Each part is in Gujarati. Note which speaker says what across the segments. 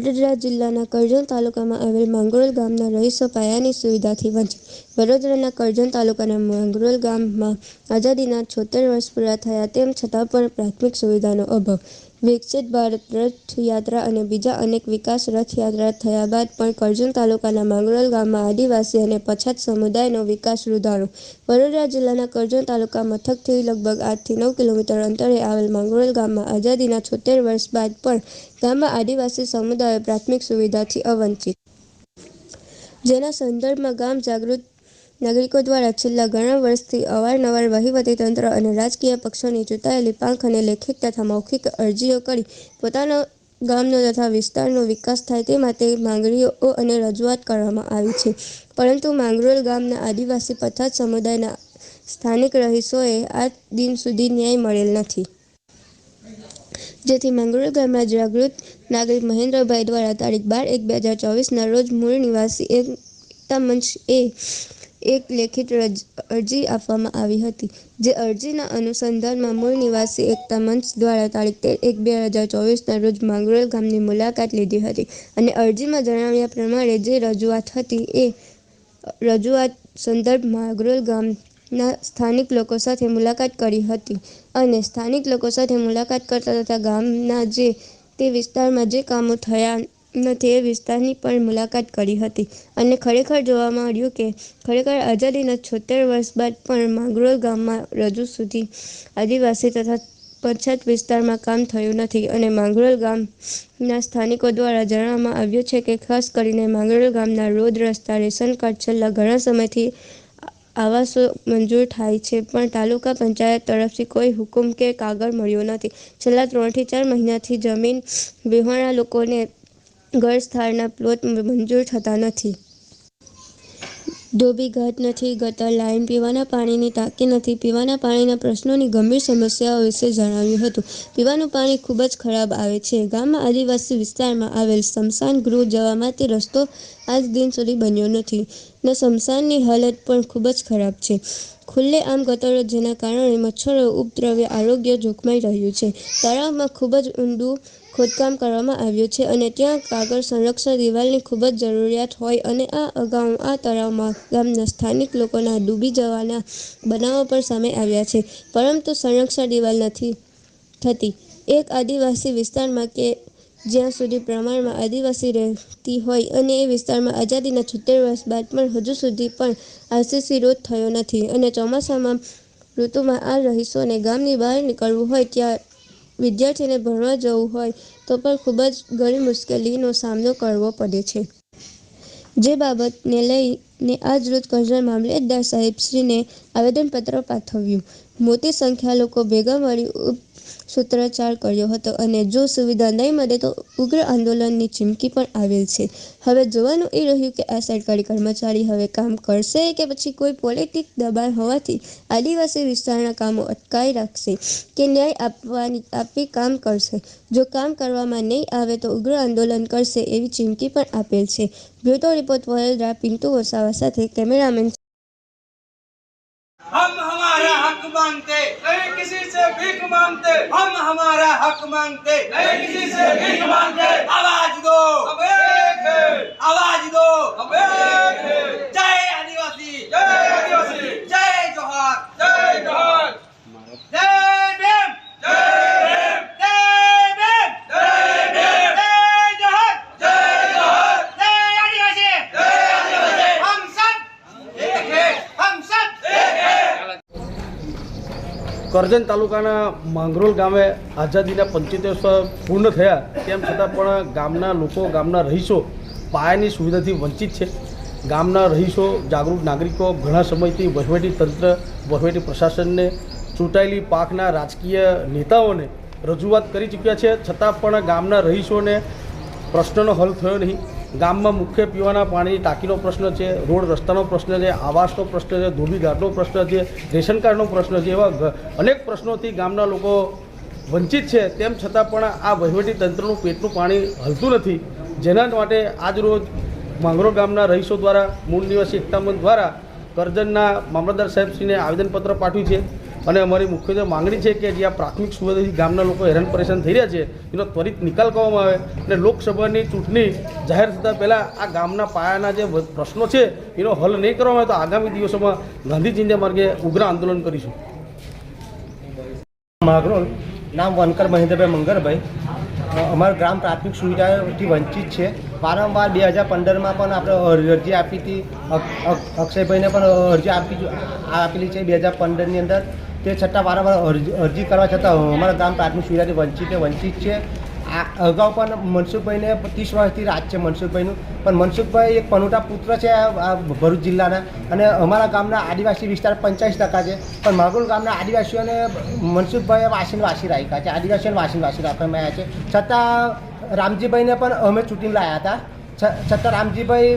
Speaker 1: વડોદરા જિલ્લાના કરજણ તાલુકામાં આવેલ માંગરોલ ગામના રહીશો પાયાની સુવિધાથી વંચિત. વડોદરાના કરજણ તાલુકાના માંગરોલ ગામમાં આઝાદીના છોતેર વર્ષ પૂરા થયા તેમ છતાં પણ પ્રાથમિક સુવિધાનો અભાવ. વિકસિત ભારત રથયાત્રા અને બીજા અનેક વિકાસ રથયાત્રા થયા બાદ પણ કરજણ તાલુકાના માંગરોલ ગામમાં આદિવાસી અને પછાત સમુદાયનો વિકાસ રૂધાણો. વડોદરા જિલ્લાના કરજણ તાલુકા મથકથી લગભગ આઠથી નવ કિલોમીટર અંતરે આવેલ માંગરોલ ગામમાં આઝાદીના છોતેર વર્ષ બાદ પણ ગામમાં આદિવાસી સમુદાયો પ્રાથમિક સુવિધાથી અવંચિત. જેના સંદર્ભમાં ગામ જાગૃત નાગરિકો દ્વારા છેલ્લા ઘણા વર્ષથી અવારનવાર વહીવટીતંત્ર અને રાજકીય પક્ષોની ચૂંટાયેલી પાંખ અને લેખિત તથા મૌખિક અરજીઓ કરી પોતાના ગામનો તથા વિસ્તારનો વિકાસ થાય તે માટે માંગણીઓ અને રજૂઆત કરવામાં આવી છે. પરંતુ માંગરોલ ગામના આદિવાસી પછાત સમુદાયના સ્થાનિક રહીશોએ આ દિન સુધી ન્યાય મળેલ નથી. જેથી મંગળૂર ગામના જાગૃત નાગરિક મહેન્દ્રભાઈ દ્વારા તારીખ બાર એક બે હજાર ચોવીસના રોજ મૂળ નિવાસી એકતા મંચ એ એક લેખિત રજ- અરજી આપવામાં આવી હતી, જે અરજીના અનુસંધાનમાં મૂળ નિવાસી એકતા મંચ દ્વારા તારીખ તેર એક બે હજાર ચોવીસના રોજ માંગરોળ ગામની મુલાકાત લીધી હતી અને અરજીમાં જણાવ્યા પ્રમાણે જે રજૂઆત હતી એ રજૂઆત સંદર્ભ માગરોલ ગામના સ્થાનિક લોકો સાથે મુલાકાત કરી હતી અને સ્થાનિક લોકો સાથે મુલાકાત કરતા તથા ગામના જે, તે વિસ્તારમાં જે કામો થયા એ વિસ્તારની પણ મુલાકાત કરી હતી અને ખરેખર જોવા મળ્યું કે ખરેખર આઝાદીના છોતેર વર્ષ બાદ પણ માંગરોળ ગામમાં હજુ સુધી આદિવાસી તથા પછાત વિસ્તારમાં કામ થયું નથી અને માંગરોળ ગામના સ્થાનિકો દ્વારા જણાવવામાં આવ્યું છે કે ખાસ કરીને માંગરોળ ગામના રોડ રસ્તા, રેશન કાર્ડ છેલ્લા ઘણા સમયથી આવાસો મંજૂર થાય છે, પણ તાલુકા પંચાયત તરફથી કોઈ હુકુમ કે કાગળ મળ્યો નથી. છેલ્લા ત્રણથી ચાર મહિનાથી જમીન વિહોણા લોકોને ઘર સ્થળના પ્લોટ મંજૂર થતા નથી. ધોબી ઘાટ નથી, ગટર લાઈન પીવાના પાણીની ટાંકી નથી. પીવાના પાણીના પ્રશ્નોની ગંભીર સમસ્યાઓ વિશે જણાવ્યું હતું. પીવાનું પાણી ખૂબ જ ખરાબ આવે છે. ગામમાં આદિવાસી વિસ્તારમાં આવેલ સ્મશાન ગૃહ જવા માટે રસ્તો આજ દિન સુધી બન્યો નથી. ને સ્મશાનની હાલત પણ ખૂબ જ ખરાબ છે. ખુલ્લે આમ ગટરો જેના કારણે મચ્છરો, ઉપદ્રવ્ય, આરોગ્ય જોખમાઈ રહ્યું છે. તળાવમાં ખૂબ જ ઊંડું ખોદકામ કરવામાં આવ્યું છે અને ત્યાં કાગળ સંરક્ષણ દિવાલની ખૂબ જ જરૂરિયાત હોય અને આ અગાઉ આ તળાવમાં ગામના સ્થાનિક લોકોના ડૂબી જવાના બનાવો પણ સામે આવ્યા છે. પરંતુ સંરક્ષણ દિવાલ નથી થતી. એક આદિવાસી વિસ્તારમાં કે જ્યાં સુધી પ્રમાણમાં આદિવાસી રહેતી હોય અને એ વિસ્તારમાં આઝાદીના છોતેર વર્ષ બાદ પણ હજુ સુધી પણ આરસીસી રોડ થયો નથી અને ચોમાસામાં ઋતુમાં આ રહીશોને ગામની બહાર નીકળવું હોય ત્યાં વિદ્યાર્થીને ભણવા જવું હોય તો પણ ખૂબ જ ઘણી મુશ્કેલીનો સામનો કરવો પડે છે. જે બાબતને લઈને આજરોજ કરજણ મામલેદાર સાહેબશ્રીને આવેદનપત્ર પાઠવ્યું. મોટી સંખ્યા લોકો ભેગા મળી સૂત્રોચ્ચાર કર્યો હતો અને જો સુવિધા નહીં મળે તો ઉગ્ર આંદોલનની ચીમકી પણ આવેલ છે. હવે જોવાનું એ રહ્યું કે આ સરકારી કર્મચારી હવે કામ કરશે કે પછી કોઈ પોલિટિક દબાણ હોવાથી આદિવાસી વિસ્તારના કામો અટકાઈ રાખશે કે ન્યાય આપવાની, આપી કામ કરશે. જો કામ કરવામાં નહીં આવે તો ઉગ્ર આંદોલન કરશે એવી ચીમકી પણ આપેલ છે. બ્યુટો રિપોર્ટ વડોદરા, પિન્ટુ વસાવા સાથે કેમેરામેન
Speaker 2: मांगते
Speaker 3: नहीं किसी से भीख मांगते
Speaker 2: हम हमारा हक मांगते
Speaker 3: नहीं किसी से भीख मांगते
Speaker 2: आवाज दो
Speaker 3: अब एक है
Speaker 2: आवाज दो
Speaker 3: अब एक है
Speaker 2: जय आदिवासी
Speaker 3: जय आदिवासी
Speaker 2: जय
Speaker 4: કરજણ તાલુકાના માંગરોલ ગામે આઝાદીના પંચોતેર પૂર્ણ થયા, તેમ છતાં પણ ગામના લોકો, ગામના રહીશો પાયાની સુવિધાથી વંચિત છે. ગામના રહીશો, જાગૃત નાગરિકો ઘણા સમયથી વહીવટી તંત્ર, વહીવટી પ્રશાસનને ચૂંટાયેલી પાકના રાજકીય નેતાઓને રજૂઆત કરી ચૂક્યા છે. છતાં પણ ગામના રહીશોને પ્રશ્નનો હલ થયો નહીં. ગામમાં મુખ્ય પીવાના પાણીની ટાંકીનો પ્રશ્ન છે, રોડ રસ્તાનો પ્રશ્ન છે, આવાસનો પ્રશ્ન છે ધોબીઘાટનો પ્રશ્ન છે, રેશન કાર્ડનો પ્રશ્ન છે, એવા અનેક પ્રશ્નોથી ગામના લોકો વંચિત છે. તેમ છતાં પણ આ વહીવટી તંત્રનું પેટનું પાણી હલતું નથી. જેના માટે આજરોજ માંગરો ગામના રહીશો દ્વારા મૂળ નિવાસી એકતામંચ દ્વારા કરજણના મામલતદાર સાહેબશ્રીને આવેદનપત્ર પાઠવ્યું છે. અને અમારી મુખ્યત્વે માંગણી છે કે જે આ પ્રાથમિક સુવિધાથી ગામના લોકો હેરાન પરેશાન થઈ રહ્યા છે, એનો ત્વરિત નિકાલ કરવામાં આવે અને લોકસભાની ચૂંટણી જાહેર થતાં પહેલાં આ ગામના પાયાના જે પ્રશ્નો છે, એનો હલ નહીં કરવામાં આવે તો આગામી દિવસોમાં ગાંધી માર્ગે ઉગ્ર આંદોલન કરીશું.
Speaker 5: માગરોલ નામ વનકર મહેન્દ્રભાઈ મંગરભાઈ. અમારું ગ્રામ પ્રાથમિક સુવિધાથી વંચિત છે. વારંવાર બે હજાર પંદરમાં પણ આપણે અરજી આપી હતી. અક- અક- અક્ષયભાઈને પણ અરજી આપી આપેલી છે બે હજાર પંદરની અંદર. તે છતાં વારંવાર અરજી કરવા છતાં અમારા ગામ પ્રાથમિક સુવિધાથી વંચિત વંચિત છે. આ અગાઉ પણ મનસુખભાઈને ત્રીસ વર્ષથી રાજ છે મનસુખભાઈનું. પણ મનસુખભાઈ એક પનોટા પુત્ર છે આ ભરૂચ જિલ્લાના. અને અમારા ગામના આદિવાસી વિસ્તાર પંચાવીસ ટકા છે. પણ માગુલ ગામના આદિવાસીઓને મનસુખભાઈએ વાસીને વાસી રાખ્યા છે. આદિવાસીઓને વાસીને વાસી રાખવામાં આવ્યા છે. છતાં રામજીભાઈને પણ અમે ચૂંટીને લાવ્યા હતા. છતાં રામજીભાઈ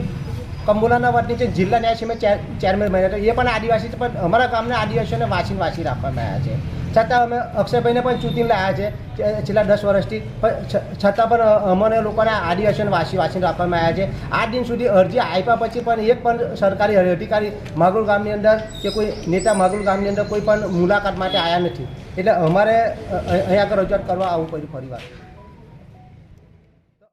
Speaker 5: કંબોલાના વતની છે, જિલ્લા ન્યાયાધીશમાં ચેર, ચેરમેન બન્યા હતા. એ પણ આદિવાસી છે, પણ અમારા ગામના આદિવાસીઓને વાસી વાસી રાખવામાં આવ્યા છે. છતાં અમે અક્ષયભાઈને પણ ચૂંટીને લાવ્યા છે છેલ્લા દસ વર્ષથી છતાં પણ અમને લોકોને આદિવાસીઓને વાસી, વાસીને રાખવામાં આવ્યા છે. આ દિન સુધી અરજી આપ્યા પછી પણ એક પણ સરકારી અધિકારી માગુલ ગામની અંદર કે કોઈ નેતા માગુલ ગામની અંદર કોઈ પણ મુલાકાત માટે આવ્યા નથી. એટલે અમારે અહીંયા આગળ રજૂઆત કરવા આવવું પડ્યું ફરી વાર